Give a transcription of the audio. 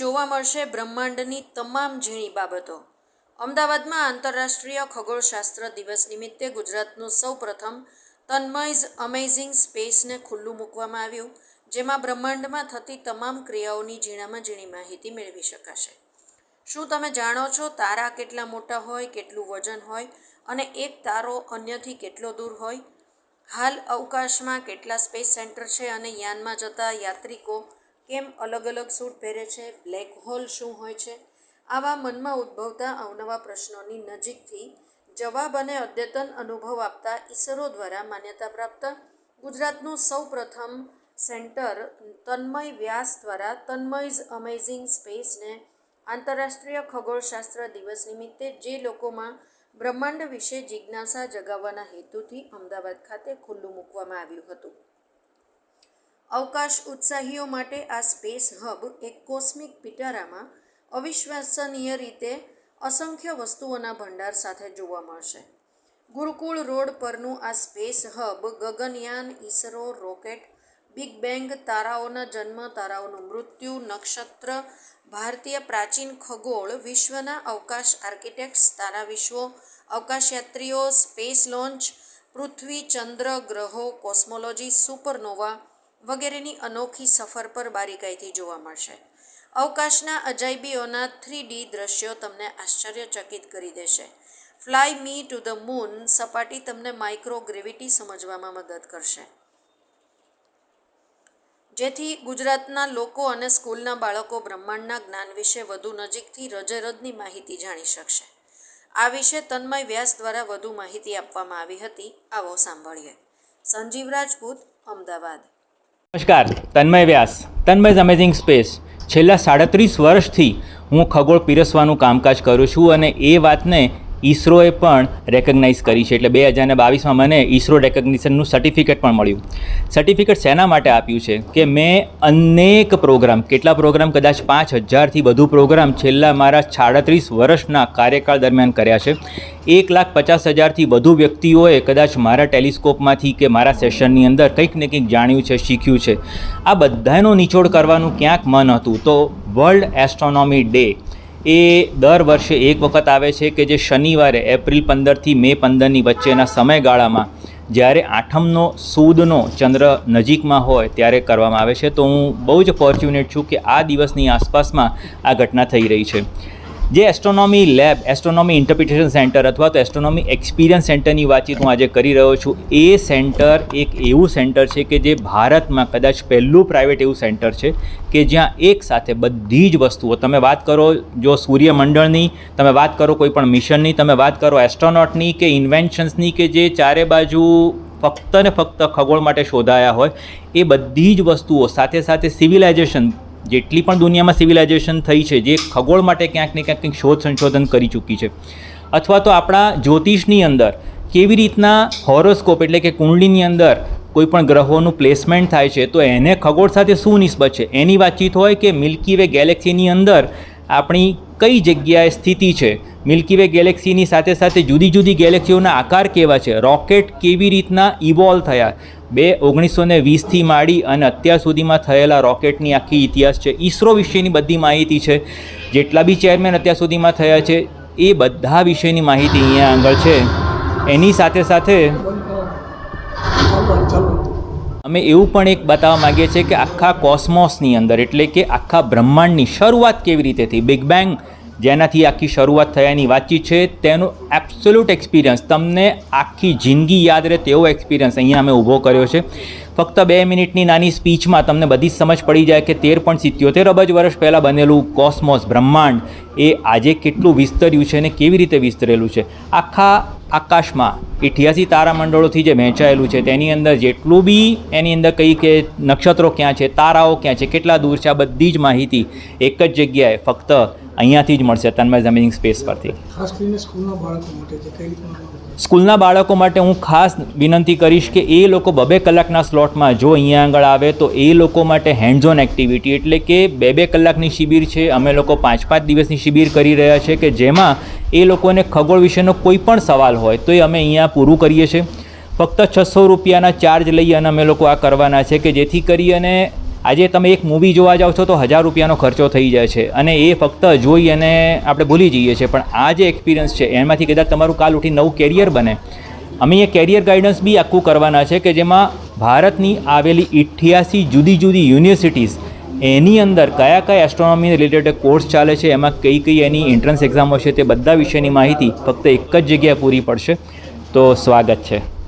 જોવા મળશે બ્રહ્માંડની તમામ ઝીણી બાબતો. અમદાવાદમાં આંતરરાષ્ટ્રીય ખગોળશાસ્ત્ર દિવસ નિમિત્તે ગુજરાતનું સૌપ્રથમ તન્મયઝ અમેઝિંગ સ્પેસને ખુલ્લું મૂકવામાં આવ્યું, જેમાં બ્રહ્માંડમાં થતી તમામ ક્રિયાઓની ઝીણામાં ઝીણી માહિતી મેળવી શકાશે. શું તમે જાણો છો તારા કેટલા મોટા હોય, કેટલું વજન હોય અને એક તારો અન્યથી કેટલો દૂર હોય? હાલ અવકાશમાં કેટલા સ્પેસ સેન્ટર છે અને યાનમાં જતા યાત્રિકો કેમ અલગ અલગ સૂટ પહેરે છે બ્લેક હોલ શું હોય છે? આવા મનમાં ઉદ્ભવતા અવનવા પ્રશ્નોની નજીકથી જવાબ અને અદ્યતન અનુભવ આપતા ઈસરો દ્વારા માન્યતા પ્રાપ્ત ગુજરાતનું સૌપ્રથમ સેન્ટર તન્મય વ્યાસ દ્વારા તન્મયઝ અમેઝિંગ સ્પેસને આંતરરાષ્ટ્રીય ખગોળશાસ્ત્ર દિવસ નિમિત્તે જે લોકોમાં બ્રહ્માંડ વિશે જિજ્ઞાસા જગાવવાના હેતુથી અમદાવાદ ખાતે ખુલ્લું મૂકવામાં આવ્યું હતું. અવકાશ ઉત્સાહીઓ માટે આ સ્પેસ હબ એક કોસ્મિક પિટારામાં અવિશ્વસનીય રીતે અસંખ્ય વસ્તુઓના ભંડાર સાથે જોવા મળશે. ગુરુકુળ રોડ પરનું આ space hub Gaganyaan, ISRO, rocket, big bang, તારાઓના જન્મ, તારાઓનું મૃત્યુ, નક્ષત્ર, ભારતીય પ્રાચીન ખગોળ, વિશ્વના અવકાશ આર્કિટેક્ટ્સ, તારા વિશ્વો અવકાશયાત્રીઓ સ્પેસ લોન્ચ, પૃથ્વી, ચંદ્ર ગ્રહો, કોસ્મોલોજી, સુપરનોવા વગેરેની અનોખી સફર પર બારીકાઈથી જોવા મળશે. અવકાશના અજાયબીઓના થ્રી ડી દ્રશ્યો તમને આશ્ચર્યચકિત કરી દેશે. Fly me to the moon સપાટી તમને માઇક્રોગ્રેવિટી સમજવામાં મદદ કરશે. જેથી ગુજરાતના લોકો અને સ્કૂલના બાળકો બ્રહ્માંડના જ્ઞાન વિશે વધુ નજીકથી રજરજની માહિતી જાણી શકશે. આ વિશે તન્મય વ્યાસ દ્વારા વધુ માહિતી આપવામાં આવી હતી. આવો સાંભળીએ. સંજીવ રાજપૂત, અમદાવાદ. નમસ્કાર, તન્મય વ્યાસ. તન્મય અમેઝિંગ સ્પેસ છેલ્લા સાડત્રીસ વર્ષથી હું ખગોળ પીરસવાનું કામકાજ કરું છું અને એ વાતને ઈસરોએ પણ રેકગ્નાઇઝ કરી છે. એટલે બે હજારને બાવીસમાં મને ઈસરો રેકગ્નિશનનું સર્ટિફિકેટ પણ મળ્યું. સર્ટિફિકેટ શેના માટે આપ્યું છે? કે મેં અનેક પ્રોગ્રામ કેટલા પ્રોગ્રામ કદાચ પાંચ હજારથી વધુ પ્રોગ્રામ છેલ્લા મારા સાડત્રીસ વર્ષના કાર્યકાળ દરમિયાન કર્યા છે. એક લાખ પચાસ હજારથી વધુ વ્યક્તિઓએ કદાચ મારા ટેલિસ્કોપમાંથી કે મારા સેશનની અંદર કંઈક ને કંઈક જાણ્યું છે, શીખ્યું છે. આ બધાનો નિચોડ કરવાનું ક્યાંક મન હતું. તો વર્લ્ડ એસ્ટ્રોનોમી ડે એ દર વર્ષે એક વખત આવે છે કે જે શનિવારે, એપ્રિલ પંદરથી મે પંદરની વચ્ચેના સમયગાળામાં જ્યારે આઠમનો, સૂદનો ચંદ્ર નજીકમાં હોય ત્યારે કરવામાં આવે છે. તો હું બહુ જ ફોર્ચ્યુનેટ છું કે આ દિવસની આસપાસમાં આ ઘટના થઈ રહી છે. જે astronomy lab astronomy interpretation centre અથવા તો એસ્ટ્રોનોમી એક્સપિરિયન્સ સેન્ટરની વાતચીત હું આજે કરી રહ્યો છું, એ સેન્ટર એક એવું સેન્ટર છે કે જે ભારતમાં કદાચ પહેલું પ્રાઇવેટ એવું સેન્ટર છે કે જ્યાં એક સાથે બધી જ વસ્તુઓ, તમે વાત કરો જો સૂર્યમંડળની, તમે વાત કરો કોઈ પણ મિશનની, તમે વાત કરો એસ્ટ્રોનોટની કે ઇન્વેન્શન્સની કે જે ચારે બાજુ ફક્ત ને ફક્ત ખગોળ માટે શોધાયા હોય, એ બધી જ વસ્તુઓ સાથે સાથે સિવિલાઇઝેશન જેટલી પણ દુનિયામાં સિવિલાઇઝેશન થઈ છે, જે ખગોળ માટે ક્યાંક ને ક્યાંક કંઈક શોધ સંશોધન કરી ચૂકી છે. અથવા તો આપણા જ્યોતિષની અંદર કેવી રીતના હોરોસ્કોપ એટલે કે કુંડલીની અંદર કોઈ પણ ગ્રહોનું પ્લેસમેન્ટ થાય છે, તો એને ખગોળ સાથે શું નિસ્બત છે? એની વાતચીત હોય કે મિલ્કી વે ગેલેક્સીની અંદર આપણી કઈ જગ્યાએ સ્થિતિ છે? મિલ્કી વે ગેલેક્સીની સાથે સાથે જુદી જુદી ગેલેક્સીઓના આકાર કેવા છે? રોકેટ કેવી રીતના ઇવોલ્વ થયા? બે ઓગણીસો ને વીસથી માંડી અને અત્યાર સુધીમાં થયેલા રોકેટની આખી ઇતિહાસ છે. ઈસરો વિશેની બધી માહિતી છે. જેટલા બી ચેરમેન અત્યાર સુધીમાં થયા છે, એ બધા વિશેની માહિતી અહીંયા આગળ છે. એની સાથે સાથે અમે એવું પણ એક બતાવવા માંગીએ છીએ કે આખા કોસ્મોસની અંદર, એટલે કે આખા બ્રહ્માંડની શરૂઆત કેવી રીતે થઈ? બિગ બેંગ જેનાથી આખી શરૂઆત થયાની વાતચીત છે, તેનો એબ્સોલ્યુટ એક્સપિરિયન્સ તમને આખી જિંદગી યાદ રહે તેવો એક્સપિરિયન્સ અહીંયા અમે ઊભો કર્યો છે. ફક્ત બે મિનિટની નાની સ્પીચમાં તમને બધી જ સમજ પડી જાય કે તેર પણ સિત્યોતેર અબજ વર્ષ પહેલાં બનેલું કોસ્મોસ બ્રહ્માંડ એ આજે કેટલું વિસ્તર્યું છે અને કેવી રીતે વિસ્તરેલું છે. આખા આકાશમાં અઠ્યાસી તારામંડળોથી જે વહેંચાયેલું છે, તેની અંદર જેટલું બી એની અંદર કઈ કે નક્ષત્રો ક્યાં છે, તારાઓ ક્યાં છે, કેટલા દૂર છે, આ બધી જ માહિતી એક જ જગ્યાએ ફક્ત અહીંયાથી જ મળશે તન્મય જમીનિંગ સ્પેસ પરથી. ખાસ કરીને સ્કૂલના બાળકો માટે જે કઈ સ્કૂલના બાળકો માટે હું ખાસ વિનંતી કરીશ કે એ લોકો બબે કલાકના સ્લોટમાં જો અહીંયા આગળ આવે તો એ લોકો માટે હેન્ડઝોન એક્ટિવિટી એટલે કે બે બે કલાકની શિબિર છે. અમે લોકો પાંચ પાંચ દિવસની શિબિર કરી રહ્યા છે કે જેમાં એ લોકોને ખગોળ વિશેનો કોઈ પણ સવાલ હોય તો એ અમે અહીંયા પૂરું કરીએ છીએ. ફક્ત છસો રૂપિયાના ચાર્જ લઈ અને અમે લોકો આ કરવાના છે કે જેથી કરી અને આજે તમે એક મૂવી જોવા જાઓ છો તો હજાર રૂપિયાનો ખર્ચો થઈ જાય છે. અને એ ફક્ત જોઈ અને આપણે ભૂલી જઈએ છીએ. પણ આ જે એક્સપિરિયન્સ છે, એમાંથી કદાચ તમારું કાલ ઉઠી નવું કેરિયર બને. અમે એ કેરિયર ગાઈડન્સ બી આખું કરવાના છે કે જેમાં ભારતની આવેલી અઠ્યાસી જુદી જુદી યુનિવર્સિટીઝ એની અંદર કયા કયા એસ્ટ્રોનોમી રિલેટેડ કોર્સ ચાલે છે, એમાં કઈ કઈ એની એન્ટ્રન્સ એક્ઝામ છે તે બધા વિષયની માહિતી ફક્ત એક જ જગ્યાએ પૂરી પડશે. તો સ્વાગત છે.